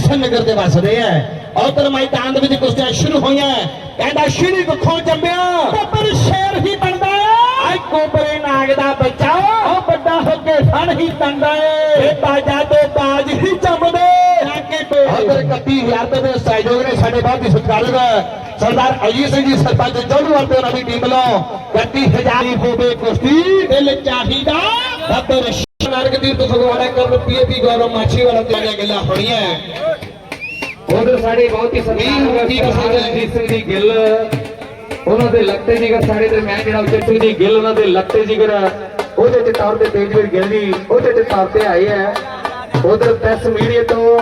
ਐਸਨ ਨਗਰ ਦੇ ਵਸਦੇ ਆ ਉਧਰ ਮੈਦਾਨ ਦੇ ਵਿੱਚ ਕੁਸ਼ਤੀਆਂ ਸ਼ੁਰੂ ਹੋਈਆਂ ਕਹਿੰਦਾ ਸ਼੍ਰੀ ਗੁੱਖੋਂ ਜੰਮਿਆ। ਪਰ ਸ਼ੇਰ ਹੀ ਬਣਦਾ ਏ ਕੋਬਰੇ ਨਾਗ ਦਾ ਬੱਚਾ। ਉਹ ਵੱਡਾ ਹੋ ਕੇ ਫਣ ਹੀ ਤੰਦਾ ਏ ਇਹ ਬਾਜਾ ਤੋਂ ਬਾਜ ਹੀ ਜੰਮਦੇ। ਉਧਰ 31000 ਰੁਪਏ ਦੇ ਸਹਿਯੋਗ ਨੇ ਸਾਡੇ ਬਹੁਤ ਹੀ ਸਤਿਕਾਰਯੋਗ ਸਰਦਾਰ ਅਜੀਤ ਸਿੰਘ ਜੀ ਸਰਪੰਚ ਜੋਲੂਵਾਲ ਤੇ ਨਵੀਂ ਟੀਮ ਵੱਲੋਂ 31000 ਦੀ ਹੋਵੇ ਕੁਸ਼ਤੀ। ਦਿਲ ਚਾਹੀਦਾ। ਬੱਬਰ ਦੀ ਤੋਂ ਫਗਵਾੜਾ ਕਰਨ ਪੀਏਪੀ ਗੌਰਵ ਮਾਛੀ ਵਾਲਾ ਤੇ ਆਈਆਂ ਗੱਲਾਂ ਹੋਣੀਆਂ। ਉਧਰ ਸਾਡੇ ਬਹੁਤ ਹੀ ਹੈ? ਰਣਜੀਤ ਸਿੰਘ ਜੀ ਗਿੱਲ ਉਹਨਾਂ ਦੇ ਲੱਤੇ ਜਿਗਰ ਸਾਡੇ ਦਰਮਿਆਨ ਜਿਹੜਾ ਉਚਿਤ ਸਿੰਘ ਜੀ ਗਿੱਲ ਉਹਨਾਂ ਦੇ ਲੱਤੇ ਜਿਗਰ ਉਹਦੇ ਤੇ ਤੌਰ ਤੇ ਤੇਜਵੀਰ ਗਿੱਲ ਜੀ ਉਹਦੇ ਤੇ ਤੌਰ ਤੇ ਆਏ ਹੈ ਉਧਰ ਪ੍ਰੈਸ ਮੀਡੀਆ ਤੋਂ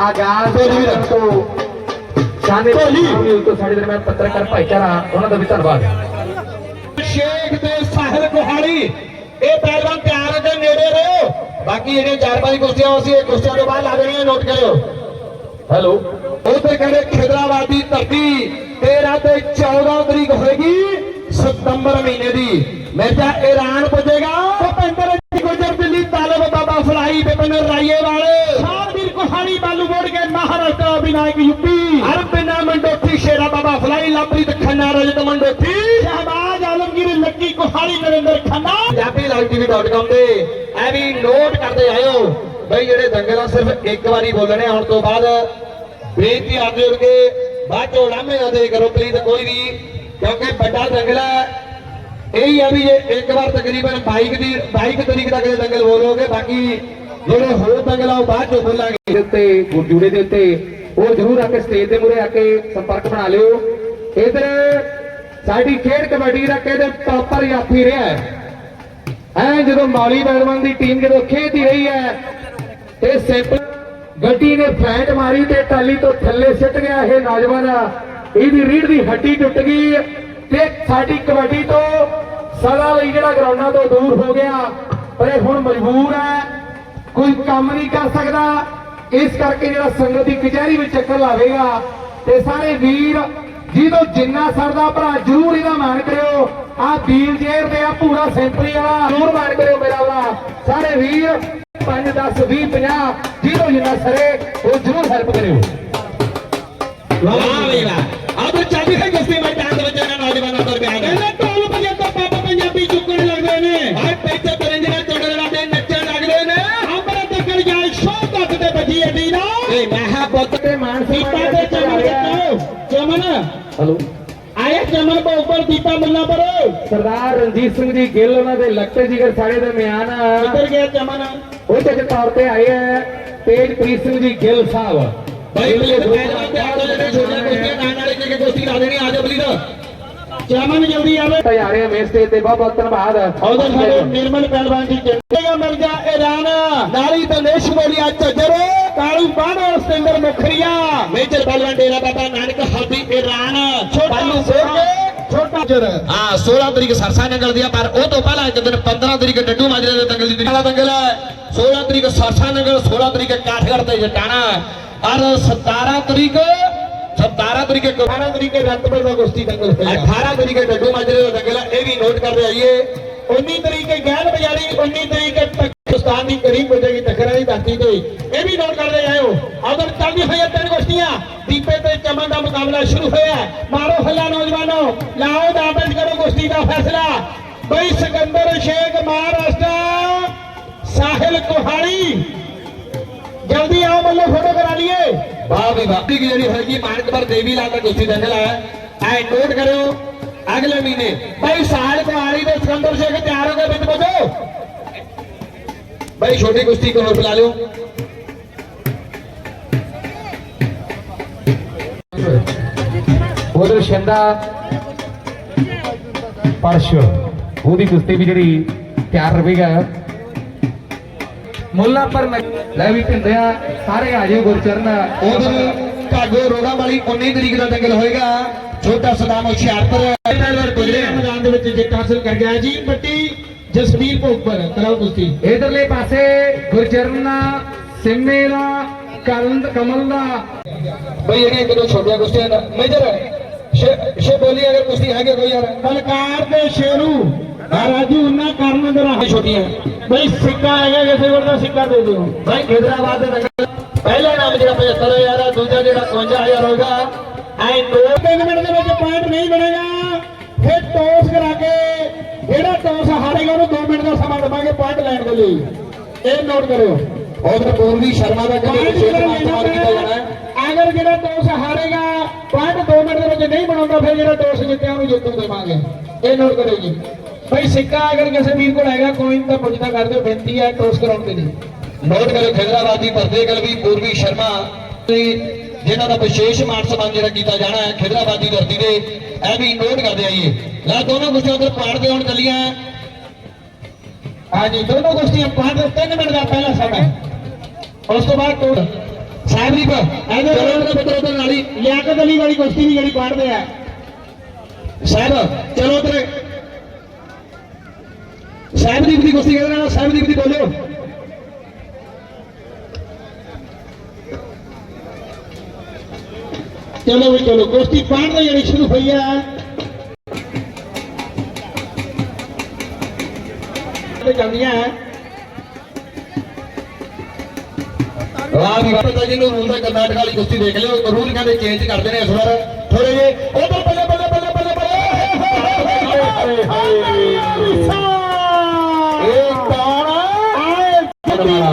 ਆਗਾਜ਼ ਤੋਂ ਸ਼ਾਨੇ ਤੋਂ ਸਾਡੇ ਦਰਮਿਆਨ ਪੱਤਰਕਾਰ ਭਾਈਚਾਰਾ ਉਹਨਾਂ ਦਾ ਵੀ ਧੰਨਵਾਦ। ਸ਼ੇਖ ਤੇ ਸਾਹਿਲ ਕੋਹਾੜੀ ਇਹ ਪਹਿਲਵਾਨ ਦੇ ਰਹੋ ਬਾਕੀ ਜਿਹੜੀਆਂ ਚਾਰ ਪੰਜ ਕੁਸ਼ਤੀਆਂ ਹੋ ਸੀ ਇਹ ਕੁਸ਼ਤੀਆਂ ਤੋਂ ਬਾਅਦ ਲਾ ਦੇਣੀਆਂ ਨੋਟ ਕਰਿਓ। ਹੈਲੋ। ਉਧਰ ਕਹਿੰਦੇ ਖਿਦਰਾਬਾਦ ਧਰਤੀ 13 ਤੇ 14 ਤਰੀਕ ਹੋਏਗੀ ਸਤੰਬਰ ਮਹੀਨੇ ਦੀ। ਮਿਰਜ਼ਾ ਈਰਾਨ ਪੁੱਜੇਗਾ। ਭੁਪਿੰਦਰ ਗੁਜਰ ਦਿੱਲੀ ਤਾਲਬ ਬਾਬਾ ਫਲਾਈ ਬਿਪਨ ਰਾਈਏ ਵਾਲੇ। ਸ਼ਾਹਵੀਰ ਕੋਹਾੜੀ ਬਾਲੂ ਮੋੜ ਕੇ ਮਹਾਰਾਸ਼ਟਰ ਵਿਨਾਇਕ ਯੂਪੀ। ਅਰਬਿਨਾ ਮੰਡੋਠੀ ਸ਼ੇਰਾ ਬਾਬਾ ਫਲਾਈ ਲਾਪਰੀਤ ਖੰਨਾ ਰਜਤ ਮੰਡੋਠੀ। ਸ਼ਹਬਾਜ਼ ਆਲਮਗੀਰ ਲੱਕੀ ਕੋਹਾੜੀ ਨਰਿੰਦਰ ਖੰਨਾ। ਪੰਜਾਬੀ ਲਾਈਵ ਟੀਵੀ.com ਤੇ ਐ ਵੀ ਨੋਟ ਕਰਦੇ ਆਇਓ। ਬਈ ਜਿਹੜੇ ਦੰਗਲ ਆ ਸਿਰਫ ਇੱਕ ਵਾਰੀ ਬੋਲਣੇ ਆਉਣ ਤੋਂ ਬਾਅਦ ਬੇਨਤੀ ਆਦੇ ਹੋਣਗੇ ਬਾਅਦ ਚੋਂ ਲਾਮੇ ਆਦੇ ਕਰੋ ਪਲੀਜ਼ ਕੋਈ ਵੀ ਕਿਉਂਕਿ ਵੱਡਾ ਦੰਗਲ ਹੈ। ਇਹ ਆ ਵੀ ਇਹ ਇੱਕ ਵਾਰ ਤਕਰੀਬਨ 22 ਦੀ 22 ਤਰੀਕ ਤੱਕ ਦੇ ਦੰਗਲ ਬੋਲੋਗੇ ਬਾਕੀ ਜਿਹੜੇ ਹੋਰ ਦੰਗਲ ਆ ਉਹ ਬਾਅਦ ਚੋਂ ਬੋਲਾਂਗੇ। ਦੇ ਉੱਤੇ ਗੁਰਜੂੜੇ ਦੇ ਉੱਤੇ ਉਹ ਜ਼ਰੂਰ ਆ ਕੇ ਸਟੇਜ ਦੇ ਮੂਹਰੇ ਆ ਕੇ ਸੰਪਰਕ ਬਣਾ ਲਿਓ। ਇਧਰ ਸਾਡੀ ਖੇਡ ਕਬੱਡੀ ਦਾ ਕਹਿੰਦੇ ਟੌਪਰ ਯਾਫੀ ਰਿਹਾ ਐ ਜਦੋਂ ਮੌਲੀ ਬੈਲਵਨ ਦੀ ਟੀਮ ਜਦੋਂ ਖੇਡਦੀ ਰਹੀ ਹੈ, ਤੇ ਸਿੰਪਲ ਗੱਡੀ ਨੇ ਫੈਂਟ ਮਾਰੀ ਤੇ ਟਾਲੀ ਤੋਂ ਥੱਲੇ ਸਿੱਟ ਗਿਆ ਇਹ ਨੌਜਵਾਨ। ਇਹਦੀ ਰੀੜ ਦੀ ਹੱਡੀ ਟੁੱਟ ਗਈ ਤੇ ਸਾਡੀ ਕਬੱਡੀ ਤੋਂ ਸਦਾ ਲਈ ਜਿਹੜਾ ਗਰਾਊਂਡਾਂ ਤੋਂ ਦੂਰ ਹੋ ਗਿਆ, ਪਰ ਇਹ ਹੁਣ ਮਜਬੂਰ ਹੈ। ਕੋਈ ਕੰਮ ਨਹੀਂ ਕਰ ਸਕਦਾ। ਇਸ ਕਰਕੇ ਜਿਹੜਾ ਸੰਗਤ ਦੀ ਕਚਹਿਰੀ ਵਿੱਚ ਚੱਕਰ ਲਾਵੇਗਾ, ਤੇ ਸਾਰੇ ਵੀਰ ਜਿਹਦੋਂ ਜਿੰਨਾ ਸਰਦਾ ਭਰਾ ਜਰੂਰ ਇਹਦਾ ਮਾਣ ਕਰਿਓ। ਆ ਵੀਲ ਜੇਰ ਤੇ ਆ ਪੂਰਾ ਸੈਂਪਰੀ ਵਾਲਾ ਜਰੂਰ ਮਾਣ ਕਰਿਓ ਮੇਰਾ ਵਾਲਾ ਸਾਰੇ ਵੀਰ 5 10 20 50 ਜਿਹਦੋਂ ਜਿੰਨਾ ਸਰੇ ਉਹ ਜਰੂਰ ਹੈਲਪ ਕਰਿਓ। ਵਾਹ ਬਈ ਵਾਹ। ਆਦਰ ਚੱਲਦੀ ਹੈ ਕੁਸ਼ਤੀ ਮੈਦਾਨ ਦੇ ਵਿੱਚ ਇਹਨਾਂ ਨੌਜਵਾਨਾਂ ਤੋਂ ਬਿਆਨ ਕਹਿੰਦੇ ਢੋਲ ਵਜੇ ਤਾਂ ਪਾਪ ਪੰਜਾਬੀ ਚੁੱਕਣ ਲੱਗਦੇ ਨੇ। ਹਾਏ ਪੈਸੇ ਤਰੰਜਣਾ ਚੜਨ ਲੱਗਦੇ ਨੱਚਣ ਲੱਗਦੇ ਨੇ। ਆਂਬਰ ਤੇ ਕਰ ਜਾਏ ਸ਼ੋ ਤੱਕ ਤੇ ਵੱਜੀ ਅੱਡੀ ਨਾ। ਏ ਮਹਾ ਪੁੱਤ ਤੇ ਮਾਨ ਹਲੋ। ਆਇਆ ਚਮਨ ਕੋ ਉੱਪਰ ਦੀਪਾ ਮੁੱਲਾ ਪਰ। ਸਰਦਾਰ ਰਣਜੀਤ ਸਿੰਘ ਜੀ ਗਿੱਲ ਉਹਨਾਂ ਦੇ ਲੱਤੇ ਜਿਗਰ ਸਾਡੇ ਦਰਮਿਆਨ ਕਿੱਧਰ ਗਿਆ ਚਮਨ ਉਹਦੇ ਦੇ ਤੌਰ ਤੇ ਆਏ ਹੈ ਤੇਜਪ੍ਰੀਤ ਸਿੰਘ ਜੀ ਗਿੱਲ ਸਾਹਿਬ। ਭਾਈ ਪਲੀਜ਼ ਪਹਿਲਵਾਨ ਤੇ ਆਟੋ ਜਿਹੜੇ ਛੋਟੀਆਂ ਕੁਸ਼ਤੀਆਂ ਨਾਲ ਇੱਕ ਇੱਕ ਕੁਸ਼ਤੀ ਲਾ ਦੇਣੀ ਆ ਜਾ ਪਲੀਜ਼ ਚਮਨ ਜਲਦੀ ਆਵੇ। ਤਯਾਰੇ ਮੇਸ ਤੇ ਤੇ ਬਹੁਤ ਬਹੁਤ ਧੰਨਵਾਦ। ਉਧਰ ਸਾਡੇ ਨਿਰਮਲ ਪਹਿਲਵਾਨ ਜੀ ਚੰਡੀਗੜ੍ਹ ਮਿਰਜ਼ਾ ਈਰਾਨ ਨਾਲੀ ਦਨੇਸ਼ ਬੋਲੀਆ ਝੱਜਰ ਕਾਲੂ ਬਾਣ ਔਰ ਸਤਿੰਦਰ ਮੁਖਰੀਆ। ਮੇਜਰ ਪਹਿਲਵਾਨ ਡੇਰਾ ਬਾਬਾ ਨਾਨਕ ਹਾਦੀ ਈਰਾਨ ਛੋਟਾ ਛੋਟਾ ਜਰ। ਹਾਂ 16 ਤਰੀਕ ਸਰਸਾ ਨੰਗਲ ਦੀ ਆ ਪਰ ਉਹ ਤੋਂ ਪਹਿਲਾਂ ਇੱਕ ਦਿਨ 15 ਤਰੀਕ ਡੱਡੂ ਮਾਜਰੇ ਦੇ ਦੰਗਲ ਦੀ ਵਾਲਾ ਦੰਗਲ ਹੈ 16 ਤਰੀਕ ਸਰਸਾ ਨੰਗਲ 16 ਤਰੀਕ ਕਾਠਗੜ੍ਹ ਤੇ ਜਟਾਣਾ। ਔਰ 17 ਤਰੀਕ 17 ਤਰੀਕ 18 ਤਰੀਕ ਰਤਬਰ ਦਾ ਕੁਸ਼ਤੀ ਦੰਗਲ ਹੋਇਆ 18 ਤਰੀਕ ਡੱਡੂ ਮਾਜਰੇ ਦਾ ਦੰਗਲ ਹੈ ਇਹ ਵੀ ਨੋਟ ਕਰਦੇ ਆਈਏ 19 ਤਰੀਕ ਗੈਲ ਬਜਾਰੀ 19 ਤਰੀਕ ਪਾਕਿਸਤਾਨ ਦੀ ਕਰੀਬ ਹੋ ਜਾਏਗੀ ਤਖਰਾਂ ਦੀ ਧਰਤੀ ਤੇ ਇਹ ਵੀ ਨੋਟ ਕਰਦੇ ਜਾਇਓ ਉਧਰ ਚੱਲਦੀ ਹੋਈ ਹੈ ਤਿੰਨ ਕੁਸ਼ਤੀਆਂ ਦੀਪੇ ਤੇ ਚਮਨ ਦਾ ਮੁਕਾਬਲਾ ਸ਼ੁਰੂ ਹੋਇਆ ਹੈ। ਮਾਰੋ ਹੱਲਾ ਨੌਜਵਾਨੋ ਲਾਓ ਦਾਬਜ ਕਰੋ ਕੁਸ਼ਤੀ ਦਾ ਫੈਸਲਾ ਬਈ ਸਿਕੰਦਰ ਸ਼ੇਖ ਮਹਾਰਾਸ਼ਟਰ ਸਾਹਿਲ ਕੋਹਾਲੀ ਜਲਦੀ ਆਓ ਮੱਲੋ ਫੋਟੋ ਕਰਾ ਲਈਏ ਵਾਹ ਵੀ ਵਾਹ। ਦੀ ਜਿਹੜੀ ਹੋਏਗੀ ਮਾਨਕਪੁਰ ਦੇਵੀ ਲਾਲ ਦਾ ਕੁਸ਼ਤੀ ਦੰਗਲ ਹੈ ਐ ਨੋਟ ਕਰਿਓ, ਅਗਲੇ ਮਹੀਨੇ। ਭਾਈ ਸਾਲ ਕੁਮਾਰੀ ਦੇ ਸਿਕੰਦਰ ਸ਼ੇਖ ਤਿਆਰ ਹੋ ਗਏ ਬਿੰਦ ਬਜੋ ਭਾਈ ਛੋਟੀ ਕੁਸ਼ਤੀ ਕੋਲ ਬੁਲਾ ਲਿਓ। ਉਧਰ ਸ਼ੰਦਾ, ਪਰਸ਼, ਉਹਦੀ ਕੁਸ਼ਤੀ ਵੀ ਜਿਹੜੀ ਤਿਆਰ ਰਹੇਗਾ ਮੁੱਲਾ ਪਰ ਲੈ ਵੀ ਢਿੰਦਿਆ ਸਾਰੇ ਆ ਜਿਓ ਗੁਰਚਰਨ। ਉਧਰ ਕਾਗੋ ਰੋਗਾ ਵਾਲੀ 19 ਤਰੀਕ ਦਾ ਦੰਗਲ ਹੋਏਗਾ। ਛੋਟਾ ਸਦਾਮ ਹੁਸ਼ਿਆਰਪੁਰ। ਪਹਿਲਵਾਨ ਗੁਜਰੇ। ਮੈਦਾਨ ਦੇ ਵਿੱਚ ਜਿੱਤ ਹਾਸਲ ਕਰ ਗਿਆ ਜੀ। ਬੱਟੀ ਜਸਵੀਰ ਭੋਗਪੁਰ ਕਰਾਓ ਕੁਸ਼ਤੀ। ਇਧਰਲੇ ਪਾਸੇ ਗੁਰਚਰਨ ਸਿੰਮੇ ਦਾ ਕਰਨ ਕਮਲ ਦਾ। ਬਈ ਜਿਹੜੀਆਂ ਇੱਕ ਦੋ ਛੋਟੀਆਂ ਕੁਸ਼ਤੀਆਂ ਦਾ ਮੇਜਰ ਸ਼ੇ ਬੋਲੀ ਅਗਰ ਕੁਸ਼ਤੀ ਹੈਗੇ ਕੋਈ ਯਾਰ? ਕਲਕਾਰ ਦੇ ਸ਼ੇਰੂ। ਰਾਜੂ ਉਹਨਾਂ ਕਰਨ ਦੇ ਰਾਹ। ਛੋਟੀਆਂ। ਬਈ ਸਿੱਕਾ ਹੈਗਾ ਕਿਸੇ ਕੋਲ ਦਾ ਸਿੱਕਾ ਦੇ ਦਿਓ। ਬਈ ਹੈਦਰਾਬਾਦ ਦੇ ਦੰਗਲ ਪਹਿਲਾ ਨਾਮ ਜਿਹੜਾ ਕਰੋ ਯਾਰ ਆਹ ਦੂਜਾ ਜਿਹੜਾ 51000 ਹੋਗਾ ਐ ਦੋ ਤਿੰਨ ਮਿੰਟ ਦੇ ਵਿੱਚ ਪੁਆਇੰਟ ਨਹੀਂ ਬਣੇਗਾ। ਫਿਰ ਟੌਸ ਕਰਾ ਕੇ ਜਿਹੜਾ ਟੌਸ ਹਾਰੇਗਾ ਉਹਨੂੰ 2 ਮਿੰਟ ਦਾ ਸਮਾਂ ਦੇਵਾਂਗੇ ਪੁਆਇੰਟ ਲੈਣ ਦੇ ਲਈ। ਇਹ ਨੋਟ ਕਰਿਓ। ਉਧਰ ਪੂਰਵੀ ਸ਼ਰਮਾ ਦਾ ਕਹਿੰਦੇ ਵਿਸ਼ੇਸ਼ ਸਨਮਾਨ ਕੀਤਾ ਜਾਣਾ ਹੈ। ਅਗਰ ਜਿਹੜਾ ਟੌਸ ਹਾਰੇਗਾ ਪੁਆਇੰਟ 2 ਮਿੰਟ ਦੇ ਵਿੱਚ ਨਹੀਂ ਬਣਾਉਂਦਾ ਫਿਰ ਜਿਹੜਾ ਟੌਸ ਜਿੱਤਿਆ ਉਹਨੂੰ ਜਿੱਤੂ ਦੇਵਾਂਗੇ। ਇਹ ਨੋਟ ਕਰਿਓ ਜੀ। ਭਾਈ ਸਿੱਕਾ ਅਗਰ ਕਿਸੇ ਵੀਰ ਕੋਲ ਹੈਗਾ ਕੋਇਨ ਤਾਂ ਪੁੱਛਦਾ ਕਰ ਦਿਓ ਬੇਨਤੀ ਹੈ ਟੌਸ ਕਰਾਉਣ ਦੇ ਲਈ ਨੋਟ ਕਰੋ ਖਿਦਰਾਬਾਦ ਦੀ ਭਰਦੇ ਗਲਵੀ ਪੂਰਵੀ ਸ਼ਰਮਾ ਤੇ ਜਿਨ੍ਹਾਂ ਦਾ ਵਿਸ਼ੇਸ਼ ਮਾਨ ਸਨਮਾਨ ਜਿਹੜਾ ਕੀਤਾ ਜਾਣਾ ਹੈ ਖਿਦਰਾਬਾਦ ਦੀ ਧਰਤੀ ਤੇ ਇਹ ਵੀ ਨੋਟ ਕਰਦੇ ਆਈਏ। ਲੈ ਦੋਨੋਂ ਕੁਸ਼ਤੀਆਂ ਉਧਰ ਪਾੜ ਦੇ ਹੁਣ ਚੱਲੀਆਂ। ਹਾਂਜੀ ਦੋਨੋਂ ਕੁਸ਼ਤੀਆਂ ਪੰਜ ਤਿੰਨ ਮਿੰਟ ਦਾ ਪਹਿਲਾ ਸਮਾਂ ਉਸ ਤੋਂ ਬਾਅਦ ਟੋਟ ਸਾਹਿਬਦੀਪ ਇਹਦੇ ਚਲੋ ਮੇਰੇ ਪੁੱਤਰ ਉਧਰ ਨਾਲੀ ਲਿਆਕਤ ਅਲੀ ਵਾਲੀ ਕੁਸ਼ਤੀ ਵੀ ਜਿਹੜੀ ਪੜਦੇ ਆ ਸਾਹਿਬ ਚਲੋ ਉਧਰ। ਸਾਹਿਬਦੀਪ ਦੀ ਕੁਸ਼ਤੀ ਕਹਿੰਦੇ ਨਾਲ ਸਾਹਿਬਦੀਪ ਦੀ ਬੋਲਿਓ ਚਲੋ ਵੀ ਚਲੋ ਕੁਸ਼ਤੀ ਪੜਦੇ ਜਿਹੜੀ ਸ਼ੁਰੂ ਹੋਈ ਆ ਤੇ ਜਾਂਦੀਆਂ ਵੀ ਪਤਾ ਜੀ ਨੂੰ ਰੂਲ ਦਾ ਕਰਨਾਟਕ ਵਾਲੀ ਕੁਸ਼ਤੀ ਦੇਖ ਲਿਓ ਰੂਲ ਕਹਿੰਦੇ ਚੇਂਜ ਕਰਦੇ ਨੇ ਇਸ ਵਾਰ ਥੋੜੇ ਜੇ ਉਧਰ ਬੱਲੇ ਬੱਲੇ ਬੱਲੇ ਬੱਲੇ ਬੱਲੇ ਇਹ ਰਾਣਾ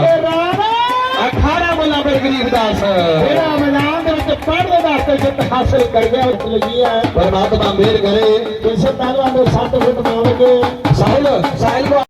ਅਖਾੜਾ ਗਰੀਬ ਦਾਸ। ਜਿਹੜਾ ਮੈਦਾਨ ਦੇ ਵਿੱਚ ਪੜਦੇ ਵਾਸਤੇ ਜਿੱਤ ਹਾਸਲ ਕਰ ਗਿਆ ਉਸ ਲੱਗੀ ਹੈ। ਪਰਮਾਤਮਾ ਮਿਹਰ ਕਰੇ। ਕਿਸੇ ਪਹਿਲਵਾਨ ਦੇ 7 ਫੁੱਟ ਮਾਰਨਗੇ ਸਾਹਿਲ ਸਾਹਿਲ ਕੋ